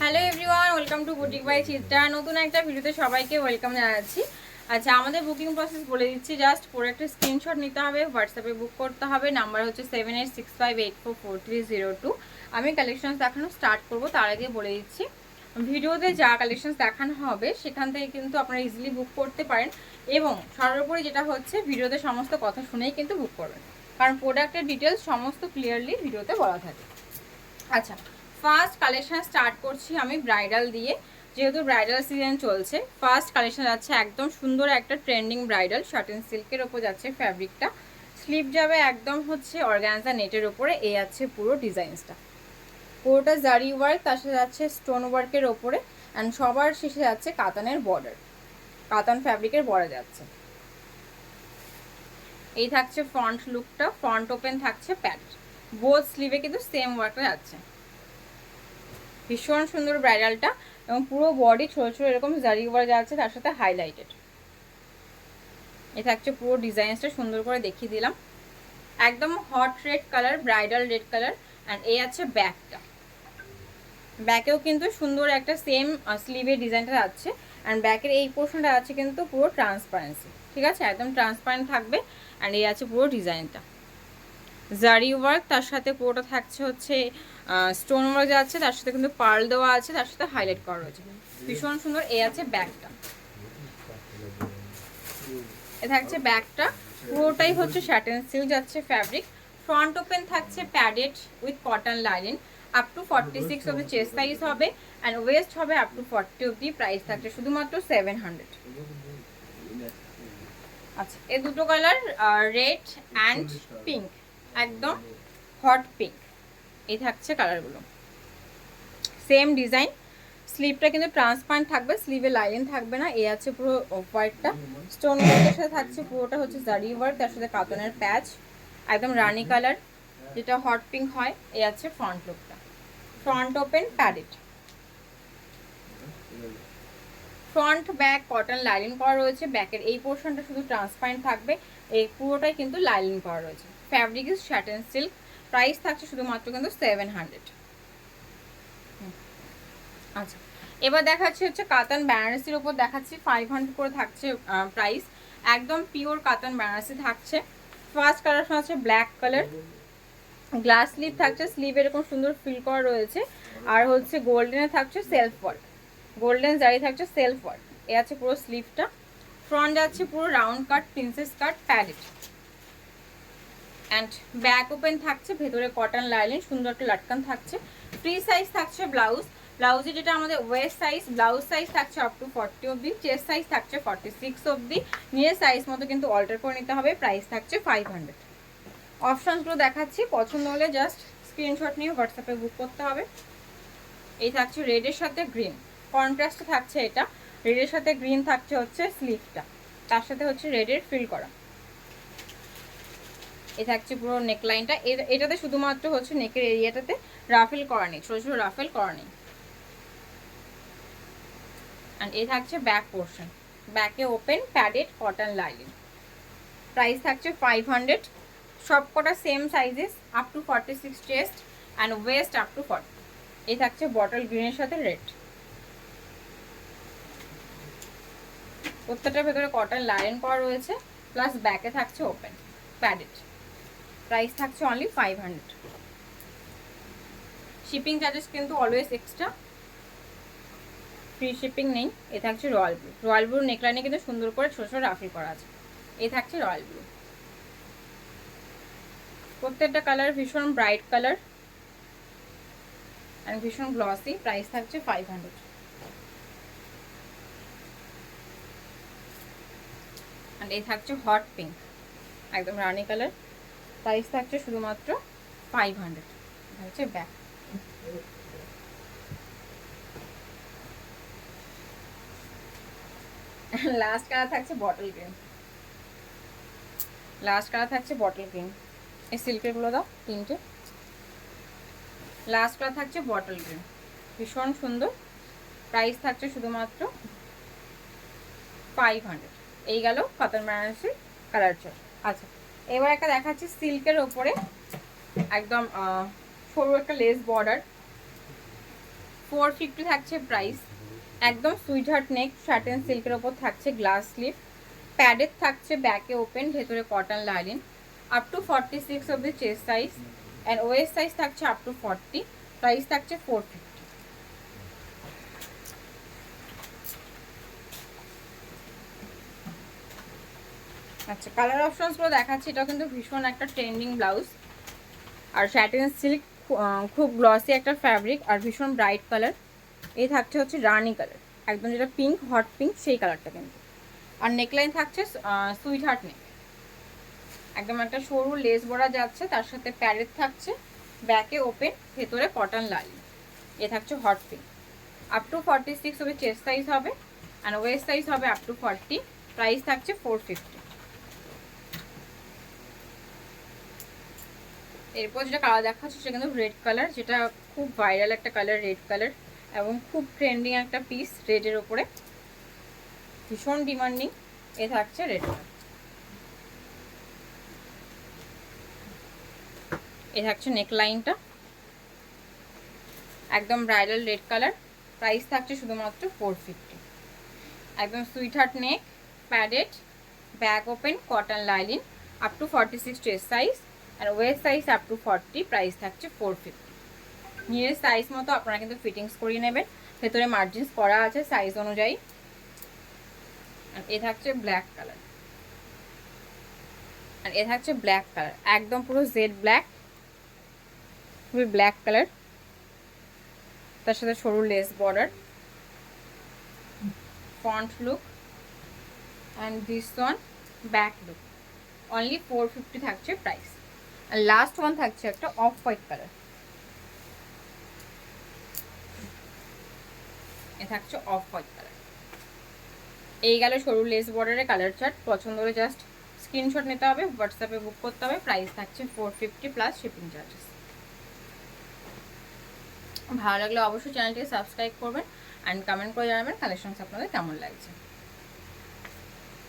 Hello everyone, welcome to boutique by Chitra. নতুন একটা ভিডিওতে সবাইকে ওয়েলকাম জানাচ্ছি। আচ্ছা আমাদের বুকিং প্রসেস বলে দিচ্ছি জাস্ট প্রোডাক্টের স্ক্রিনশট নিতে হবে হোয়াটসঅ্যাপে বুক করতে হবে। নাম্বার হচ্ছে seven eight six five eight four four three zero two আমি কালেকশন দেখানো স্টার্ট করব, তার আগে বলে দিচ্ছি, ভিডিওতে যা কালেকশন দেখানো হবে, সেখান থেকে কিন্তু আপনারা ইজিলি বুক করতে পারেন। এবং সর্বোপরি যেটা হচ্ছে, ভিডিওতে সমস্ত কথা শুনেই কিন্তু বুক করবেন। কারণ প্রোডাক্টের ডিটেলস সমস্ত ক্লিয়ারলি ভিডিওতে বলা থাকে। আচ্ছা ফার্স্ট কালেকশন স্টার্ট করছি আমি ব্রাইডাল দিয়ে, যেহেতু ব্রাইডাল সিজন চলছে ফার্স্ট কালেকশন যাচ্ছে একদম সুন্দর একটা ট্রেন্ডিং ব্রাইডাল শার্টেন সিল্কের ওপর যাচ্ছে ফ্যাব্রিকটা স্লিপ যাবে একদম হচ্ছে অর্গানজা নেটের ওপরে এই আছে পুরো ডিজাইনসটা পুরোটা জারি ওয়ার্ক তার সাথে যাচ্ছে স্টোন ওয়ার্কের ওপরে অ্যান্ড সবার শেষে যাচ্ছে কাতানের বর্ডার কাতান ফ্যাব্রিকের বর্ডার যাচ্ছে। এই থাকছে ফ্রন্ট লুকটা ফ্রন্ট ওপেন থাকছে প্যাট বোথ স্লিভে কিন্তু সেম ওয়ার্কটা যাচ্ছে। ভীষণ সুন্দর ব্রাইডালটা এবং পুরো বডি ছোট ছোট এরকম জারি ওয়ার্ক যাচ্ছে, তার সাথে হাইলাইটেড এ থাকছে পুরো ডিজাইনসটা সুন্দর করে দেখিয়ে দিলাম। একদম hot red colour bridal red colour and এই আছে ব্যাকটা ব্যাকেও কিন্তু সুন্দর একটা সেম স্লিভের ডিজাইনটা আছে অ্যান্ড ব্যাকের এই পোর্শনটা আছে কিন্তু পুরো ট্রান্সপারেন্সি ঠিক আছে? একদম ট্রান্সপারেন্ট থাকবে অ্যান্ড এই আছে পুরো ডিজাইনটা জারি ওয়ার্ক তার সাথে পুরোটা থাকছে হচ্ছে স্টোন ওয়ার্ক যাচ্ছে তার সাথে কিন্তু পার্ল দেওয়া আছে, তার সাথে হাইলাইট করা রয়েছে। ভীষণ সুন্দর, এ আছে ব্যাগটা। এ থাকছে ব্যাগটা। পুরোটাই হচ্ছে শ্যাটেন সিল্ক যাচ্ছে ফ্যাব্রিক ফ্রন্ট ওপেন থাকছে padded with cotton lining up to forty six অব্দি চেস্ট সাইজ হবে। অ্যান্ড ওয়েস্ট হবে আপ টু ফর্টি অব্দি প্রাইস থাকছে শুধুমাত্র সেভেন হান্ড্রেড আচ্ছা এ দুটো কালার রেড অ্যান্ড পিঙ্ক একদম হট পিঙ্ক এই থাকছে কালারগুলো। সেম ডিজাইন স্লিভটা কিন্তু ট্রান্সপারেন্ট থাকবে স্লিভে লাইন থাকবে না, এ আছে পুরো হোয়াইটটা স্টোন ওয়ার্কের সাথে থাকছে পুরোটা হচ্ছে জারি ওয়ার্ক তার সাথে কাতনের প্যাচ একদম রানি কালার যেটা হট পিঙ্ক হয়, এ আছে ফ্রন্ট লুকটা front open padded front back cotton lining করা রয়েছে ব্যাকের এই পোর্শনটা শুধু ট্রান্সপারেন্ট থাকবে, এই পুরোটাই কিন্তু লাইলিং করা রয়েছে। Fabric is satin silk price থাকছে শুধুমাত্র কিন্তু সেভেন হান্ড্রেড। আচ্ছা এবার দেখাচ্ছি হচ্ছে কাতান বেনারসির উপর দেখাচ্ছি ফাইভ হান্ড্রেড করে থাকছে প্রাইস একদম পিওর কাতান বেনারসি থাকছে। ফার্স্ট কালার হচ্ছে ব্ল্যাক কালার গ্লাস স্লিভ থাকছে স্লিভ এরকম সুন্দর ফিল করা রয়েছে। আর হচ্ছে গোল্ডেনে থাকছে সেলফ ওয়ার্ক গোল্ডেন জারি থাকছে সেলফ ওয়ার্ক এ আছে পুরো স্লিভটা ফ্রন্ট যাচ্ছে পুরো round cut princess cut padded and back open থাকছে, ভেতরে কটন লাইলিন সুন্দর একটা লাটকান থাকছে। ফ্রি সাইজ থাকছে ব্লাউজ ব্লাউজে যেটা আমাদের ওয়েস্ট সাইজ ব্লাউজ সাইজ থাকছে আপ টু ফর্টি অবধি চেস্ট সাইজ থাকছে ফর্টি সিক্স অবধি। নিয়ে সাইজ মতো কিন্তু অল্টার করে নিতে হবে প্রাইস থাকছে ফাইভ হান্ড্রেড অপশানসগুলো দেখাচ্ছি, পছন্দ হলে জাস্ট স্ক্রিনশট নিয়ে হোয়াটসঅ্যাপে বুক করতে হবে। এই থাকছে রেডের সাথে গ্রিন কন্ট্রাস্ট থাকছে এটা। রেডের সাথে গ্রিন থাকছে হচ্ছে স্লিভটা তার সাথে হচ্ছে রেডের ফিল করা। এই থাকছে পুরো নেকলাইনটা এটাতে শুধুমাত্র হচ্ছে নেকের এরিয়াটাতে রাফেল করা নেই ছোটো ছোটো রাফেল করা নেই অ্যান্ড এই থাকছে ব্যাক পোর্শন ব্যাকে open padded cotton lining price থাকছে ফাইভ হান্ড্রেড সব কটা same sizes up to forty six chest and waist up to forty এই থাকছে বটল গ্রিনের সাথে রেড প্রত্যেকটার ভেতরে কটন লাইন করা রয়েছে প্লাস ব্যাকে থাকছে ওপেন প্যাডেড প্রাইস থাকছে only five hundred shipping charges কিন্তু অলওয়েজ এক্সট্রা ফ্রি শিপিং নেই, এ থাকছে রয়্যাল ব্লু রয়্যাল ব্লু নেকলাইনে কিন্তু সুন্দর করে ছোটো ছোটো রাফি করা আছে। এ থাকছে রয়্যাল ব্লু প্রত্যেকটা কালার ভীষণ ব্রাইট কালার অ্যান্ড ভীষণ গ্লসি প্রাইস থাকছে ফাইভ হান্ড্রেড অ্যান্ড এই থাকছে হট পিঙ্ক একদম রানি কালার প্রাইস থাকছে শুধুমাত্র ফাইভ হান্ড্রেড হচ্ছে ব্যাক লাস্ট কালার থাকছে বটল গ্রিন লাস্ট কালার থাকছে বটল গ্রিন এই সিল্কেরগুলো দাও, তিনটে। লাস্ট কালার থাকছে বটল গ্রিন ভীষণ সুন্দর। প্রাইস থাকছে শুধুমাত্র ফাইভ হান্ড্রেড এই গেল কটন বেনারসি কালার চল আচ্ছা। এবার একটা দেখাচ্ছি সিল্কের ওপরে। একদম সরু একটা লেস বর্ডার ফোর ফিফটি থাকছে প্রাইস একদম সুইট হার্ট নেক শার্টেন সিল্কের ওপর থাকছে গ্লাস স্লিভ প্যাডের থাকছে ব্যাকে ওপেন ভেতরে cotton lining up to forty six of the chest size and waist size থাকছে আপ টু ফর্টি প্রাইস থাকছে ফোর ফিফটি আচ্ছা কালার অপশনসগুলো দেখাচ্ছি। এটা কিন্তু ভীষণ একটা ট্রেন্ডিং ব্লাউজ আর স্যাটিন সিল্ক খুব গ্লসি একটা ফ্যাব্রিক আর ভীষণ ব্রাইট কালার এই থাকছে হচ্ছে রানি কালার একদম যেটা পিঙ্ক হট পিঙ্ক সেই কালারটা কিন্তু। আর নেকলাইন থাকছে সুইট হার্ট নেক একদম একটা সরু লেস বড়া যাচ্ছে, তার সাথে প্যারেট থাকছে। ব্যাকে ওপেন ভেতরে কটন লালি এ থাকছে hot pink up to forty six হবে চেস্ট সাইজ হবে। অ্যান্ড ওয়েস্ট সাইজ হবে আপ টু ফর্টি প্রাইস থাকছে ফোর ফিফটি এরপর যেটা কালার দেখাচ্ছে সেটা কিন্তু রেড কালার যেটা খুব ভাইরাল একটা কালার রেড কালার এবং খুব ট্রেন্ডিং একটা পিস রেডের ওপরে। ভীষণ ডিমান্ডিং এ থাকছে রেড কালার এ থাকছে নেকলাইনটা একদম ব্রাইডাল রেড কালার প্রাইস থাকছে শুধুমাত্র ফোর ফিফটি একদম sweet heart neck padded back open cotton lining up to forty six size R waist size up to forty price থাকছে ফোর ফিফটি নিজের size মতো আপনারা কিন্তু ফিটিংস করিয়ে নেবেন। ভেতরে মার্জিনস করা আছে সাইজ অনুযায়ী। এ থাকছে ব্ল্যাক কালার আর এ থাকছে ব্ল্যাক কালার একদম পুরো জেড ব্ল্যাক খুবই ব্ল্যাক কালার তার সাথে সরু lace border front look and this one back look only four fifty থাকছে প্রাইস আর লাস্ট ওয়ান থাকছে একটা অফ হোয়াইট কালার থাকছে অফ হোয়াইট কালার এই গেল সরু লেস বর্ডারের কালার চার্ট পছন্দ হলে জাস্ট স্ক্রিনশট নিতে হবে হোয়াটসঅ্যাপে বুক করতে হবে প্রাইস থাকছে four fifty plus shipping charges ভালো লাগলে অবশ্যই চ্যানেলটিকে সাবস্ক্রাইব করবেন অ্যান্ড কমেন্ট করে জানাবেন কালেকশনস আপনাদের কেমন লাগছে?